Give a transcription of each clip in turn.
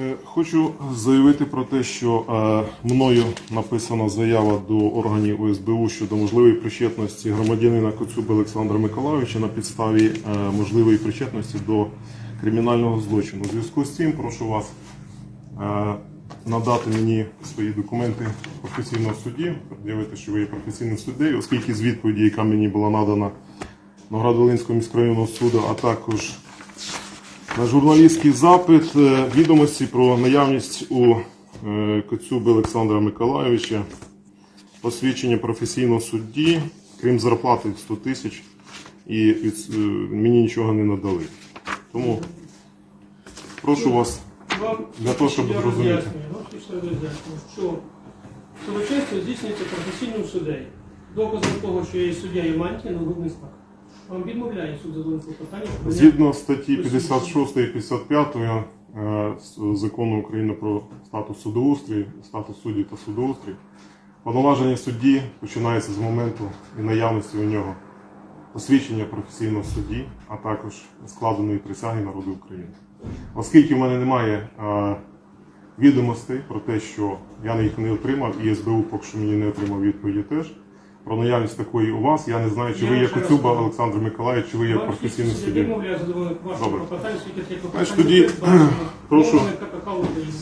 Е, Хочу заявити про те, що е, мною написана заява до органів ОСБУ щодо можливої причетності громадянина Коцюби Олександра Миколайовича на підставі е, можливої причетності до кримінального злочину. У зв'язку з цим прошу вас надати мені свої документи професійного судді, пред'явити, що ви є професійним суддею, оскільки з відповіді, яка мені була надана Новоград-Волинського міськрайонного суду, а також на журналістський запит е, відомості про наявність у е, Коцюби Олександра Миколайовича посвідчення професійного судді, крім зарплати 100 тисяч, і від- е, мені нічого не надали. Тому прошу вас Для того, щоб зрозуміти. роз'яснюю, що судочинство здійснюється професійним суддею. Доказом того, що я є суддєю мантії, нагрудний знак. Вам відмовляє суд клопотання. Згідно статті 56 і 55 е, з- закону України про статус судоустрій, статус судді та судоустрій, повноваження судді починається з моменту і наявності у нього посвідчення професійного судді, а також складеної присяги народу України. Оскільки в мене немає е, відомостей про те, що я їх не отримав, і СБУ поки що мені не отримав відповіді теж. Про наявність такої у вас, я не знаю, чи ви є Коцюба. Олександр Миколаївич, чи ви є суддєю. відмовляє Добре. Значить, тоді, прошу.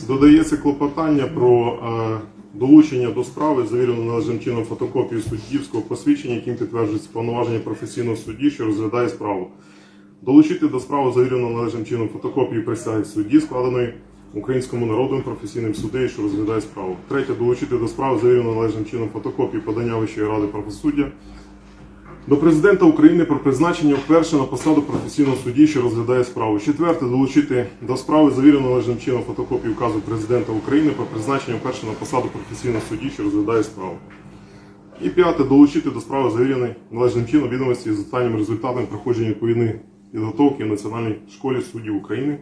Додається клопотання про е, долучення до справи, завірено належним чином фотокопію суддівського посвідчення, яким підтверджується повноваження професійного судді, що розглядає справу. Долучити до справи завірено належним чином фотокопію присяги судді, складеної українському народом професійним суддею, що розглядає справу. Третє, долучити до справи завірено належним чином фотокопію подання Вищої ради правосуддя до президента України про призначення вперше на посаду професійного судді, що розглядає справу. Четверте, долучити до справи завірену належним чином фотокопію указу президента України про призначення вперше на посаду професійного судді, що розглядає справу. І п'яте, долучити до справи завірений належним чином відомості з останнім результатом проходження відповідної підготовки в Національній школі суддів України,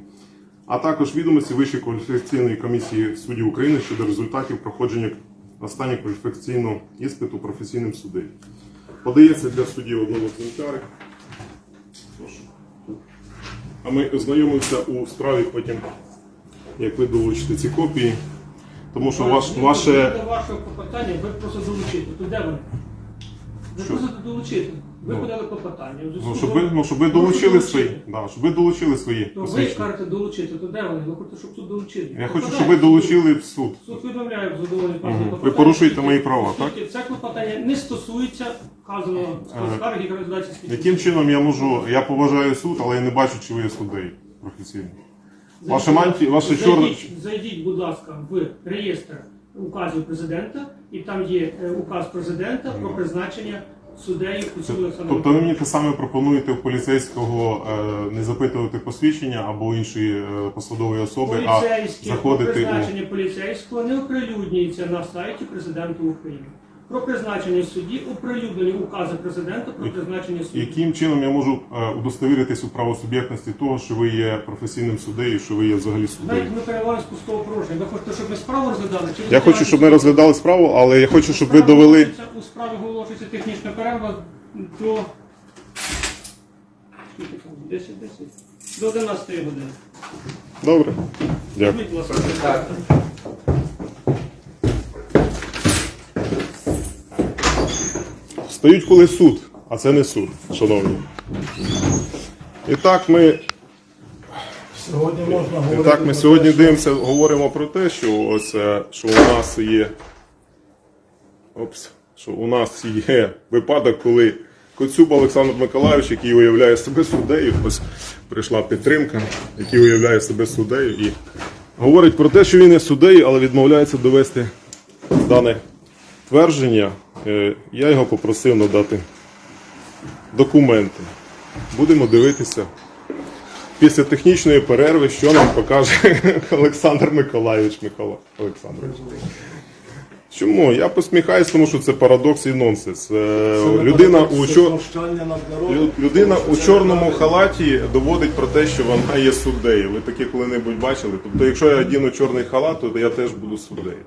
а також відомості Вищої кваліфікаційної комісії суддів України щодо результатів проходження останнього кваліфікаційного іспиту професійним суддею. Подається для судді в одному А ми ознайомимося у справі потім, як ви долучите ці копії. Тому що ваш, ваше. До вашого клопотання ви просто долучите. То де? Ви Що? просто долучите. Ви Ну. подали клопотання. У зв'язку Ну, з щоб ви, ну, щоб ви Ну, долучили свої. Да, щоб ви долучили свої То ви посвідчення. кажете долучити, то де вони? Ви хочете, щоб суд долучив. Я хочу, щоб ви долучили в суд. Суд відмовляє в задоволенні Мгм. Ви порушуєте мої права, так? Це клопотання не стосується вказаного Е, скарги, яка розглядається слідчим. Яким чином я можу. Я поважаю суд, але я не бачу, чи ви є суддею професійно. Ваша манті, ваше чорне. Зайдіть, зайдіть, будь ласка, в реєстр указів президента, і там є е, указ президента про призначення суддею Куцюбу Олександру. Тобто ви мені те саме пропонуєте у поліцейського е, не запитувати посвідчення або іншої е, посадової особи, а Поліцейське заходити у. призначення поліцейського не оприлюднюється на сайті президента України. Про призначення судді оприлюднені укази президента про призначення судді. Яким чином я можу е, удостовіритись у правосуб'єктності того, що ви є професійним суддею, що ви є взагалі суддею? Знаєте, ми переливаємо з пустого. Ви хочете, щоб ми справу розглядали? Чи Я хочу, щоб ми розглядали справу, але я хочу, щоб ви довели. У справі оголошується технічна перерва до скільки там? 10, 10? До 11 години. Добре. Дякую. Будь ласка. Стають коли суд, а це не суд, шановні. І так ми, Сьогодні можна і так ми сьогодні дивимося, говоримо про те, що ось е, що у нас є. Опс, що у нас є випадок, коли Коцюба Олександр Миколайович, який уявляє себе суддею, ось прийшла підтримка, який уявляє себе суддею і говорить про те, що він є суддею, але відмовляється довести дане твердження. Е, Я його попросив надати документи. Будемо дивитися після технічної перерви, що нам покаже Олександр Миколайович Микола Олександрович. Чому? Я посміхаюсь, тому що це парадокс і нонсенс. Е, Людина у чор... людина у чорному халаті доводить про те, що вона є суддею. Ви таке коли-небудь бачили? Тобто, якщо я одіну чорний халат, то я теж буду суддею.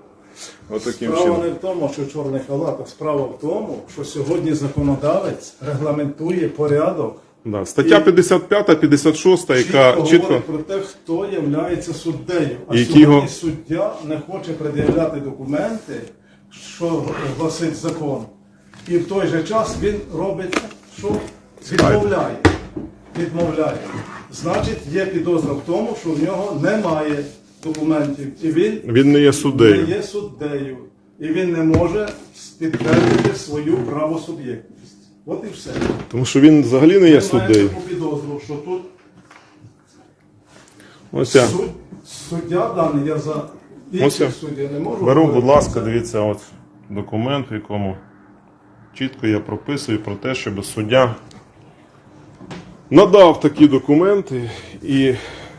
Отаким Справа чином. не в тому, що чорний халат, а справа в тому, що сьогодні законодавець регламентує порядок Да. Стаття 55, 56, яка чітко, чітко. говорить про те, хто є суддею. А Які сьогодні його- суддя не хоче пред'являти документи, що гласить закон. І в той же час він робить, що відмовляє. Відмовляє. Значить, є підозра в тому, що в нього немає документів. І він Він не є не суддею. є суддею. І він не може підтвердити свою правосуб'єктність. От і все. Тому що він взагалі не є суддею. таку підозру, що тут Ось я. Суд, суддя даний, я за Ось я. інших суддів не можу. Беру, говорити. будь ласка, дивіться, от документ, в якому чітко я прописую про те, щоб суддя надав такі документи і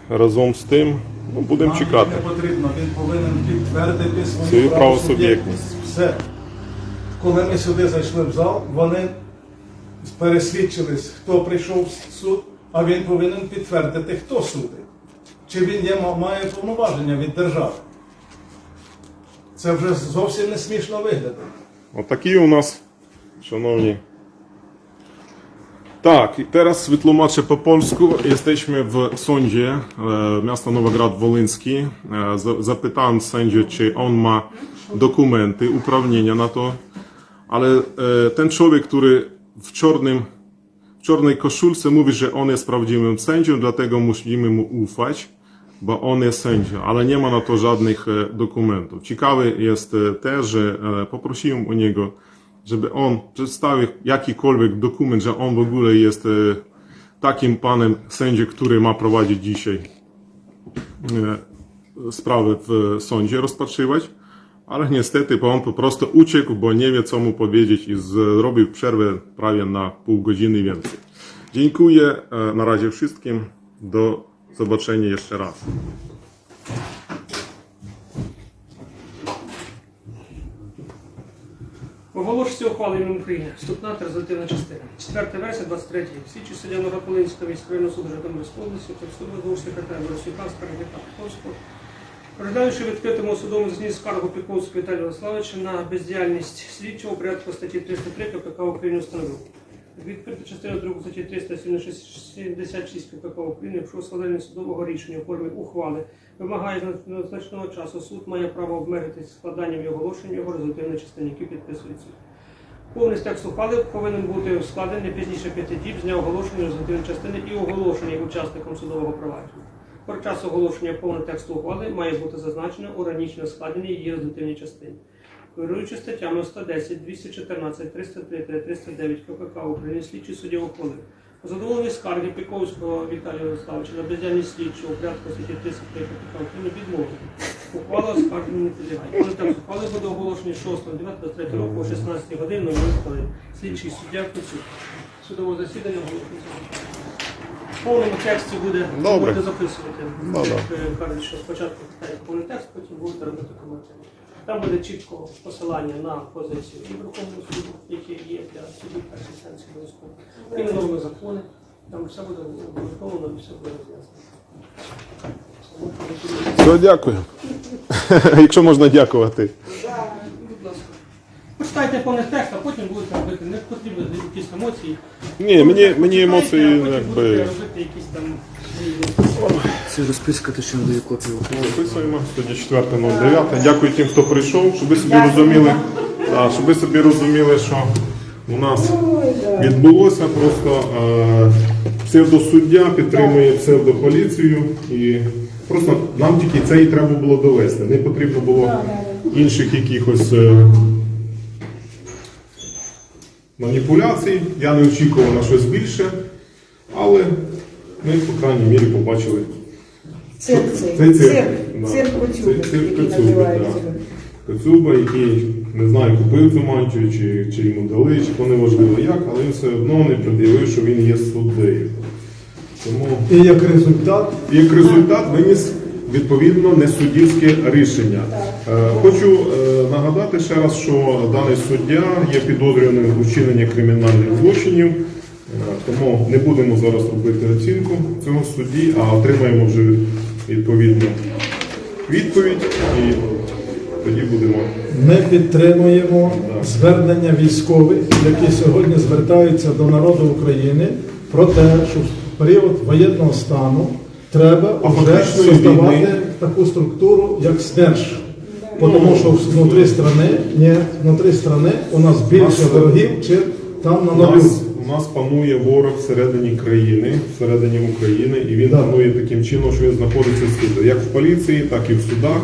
разом з тим ну, будемо Нам чекати. Не потрібно, він повинен підтвердити свою, Свою правосуб'єктність. Все. Коли ми сюди зайшли в зал, вони пересвідчились, хто прийшов в суд, а він повинен підтвердити, хто судить. Чи він є, має повноваження від держави. Це вже зовсім не смішно виглядає. Отакі у нас, szanowni. Tak, teraz wytłumaczę po polsku. Jesteśmy w sądzie e, miasta Nowograd Wolyński. E, za- zapytałem sędzię, czy on ma dokumenty, uprawnienia na to, ale e, ten człowiek, który w czarnym w czarnej koszulce mówi, że on jest prawdziwym sędzią, dlatego musimy mu ufać, bo on jest sędzią, ale nie ma na to żadnych e, dokumentów. Ciekawe jest e, też, że e, poprosiłem u niego, żeby on przedstawił jakikolwiek dokument, że on w ogóle jest e, takim panem sędzią, który ma prowadzić dzisiaj e, sprawę w sądzie, rozpatrywać. Ale niestety, on po prostu uciekł, bo nie wie, co mu powiedzieć i zrobił przerwę prawie na pół godziny więcej. Dziękuję e, na razie wszystkim. Do zobaczenia jeszcze raz. Оголошується ухваленням України. Вступна та частина. 4 вересня 23 рік. Слідчий суддя Новополинського міськрайонного суду Житомирської області, представник двох секретаря Борисюка, скаржника Піковського, розглядаючи відкритому судовому засіданні скаргу Піковського Віталія Владиславовича на бездіяльність слідчого порядку статті 303 КПК України встановив. Відкрита частина 2 статті 376 КПК України про складання судового рішення у формі ухвали вимагає значного часу. Суд має право обмежитись складанням і оголошенням його результативної частини, які підписують суд. Повний текст ухвали повинен бути складений пізніше п'яти діб з дня оголошення результативної частини і оголошення учасникам судового провадження. Про час оголошення повного тексту ухвали має бути зазначено у раніше складеній її результативній частині. Керуючи статтями 110, 214, 303 309 КПК України слідчий суддя ухвалив. У задоволенні скарги Піковського Віталія Владиславовича на бездіяльність слідчого у порядку статті 33 КПК України відмовити. Ухвала оскарження не підлягає. Текст ухвали буде оголошений 6 9 року о 16 годин на хвилин. Слідчий суддя присутній. Судове засідання оголошується. В повному тексті буде Добре. будете записувати. Добре. Е, Кажуть, що спочатку повний текст, потім будете робити коментарі. Там буде чітко посилання на позицію і Верховного суду, які є для судів першої інстанції обов'язково. І на норми закони. Там все буде обґрунтовано і все буде роз'яснено. Все, дякую. Якщо можна дякувати. Почитайте повний текст, а потім будете робити. Не потрібно якісь емоції. Ні, мені, мені Почитайте, емоції а потім будете якби. робити якісь там свої Це розписка, ще не дає копію. Записуємо. Сьогодні 4.09. Дякую тим, хто прийшов, щоб ви собі розуміли, да, щоб ви собі розуміли, що у нас відбулося. Просто е, псевдосуддя підтримує псевдополіцію і просто нам тільки це і треба було довести. Не потрібно було інших якихось е, маніпуляцій. Я не очікував на щось більше, але ми, по крайній мірі, побачили. Цирк Цей цирк. Коцюба, який не знаю, купив цю мантію, чи, чи йому дали, чи то неважливо як, але він все одно не пред'явив, що він є суддею. Тому І як результат і як результат виніс відповідно несуддівське рішення. Е, Хочу е, нагадати ще раз, що даний суддя є підозрюваним у вчиненні кримінальних злочинів. Е, Тому не будемо зараз робити оцінку цього судді, а отримаємо вже відповідну відповідь і тоді будемо. ми підтримуємо звернення військових, які сьогодні звертаються до народу України про те, що в період воєнного стану треба вже создавати таку структуру, як СНЕРШ. Тому що внутрі страни, ні, внутрі страни у нас більше ворогів, чи там на У нас, у нас панує ворог всередині країни, всередині України, і він Да. панує таким чином, що він знаходиться всюди, як в поліції, так і в судах,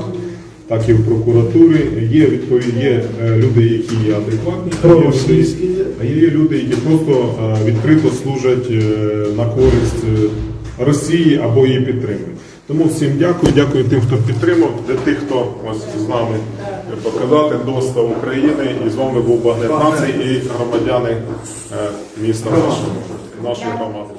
так і в прокуратурі. Є відповідь, є е, люди, які є адекватні, а є люди, Проросійські є. а є люди, які просто е, відкрито служать е, на користь е, Росії або її підтримують. Тому всім дякую, дякую тим, хто підтримав, для тих, хто ось з нами показати достав України. І з вами був Багнет Націй і громадяни е, міста нашого, нашої громади.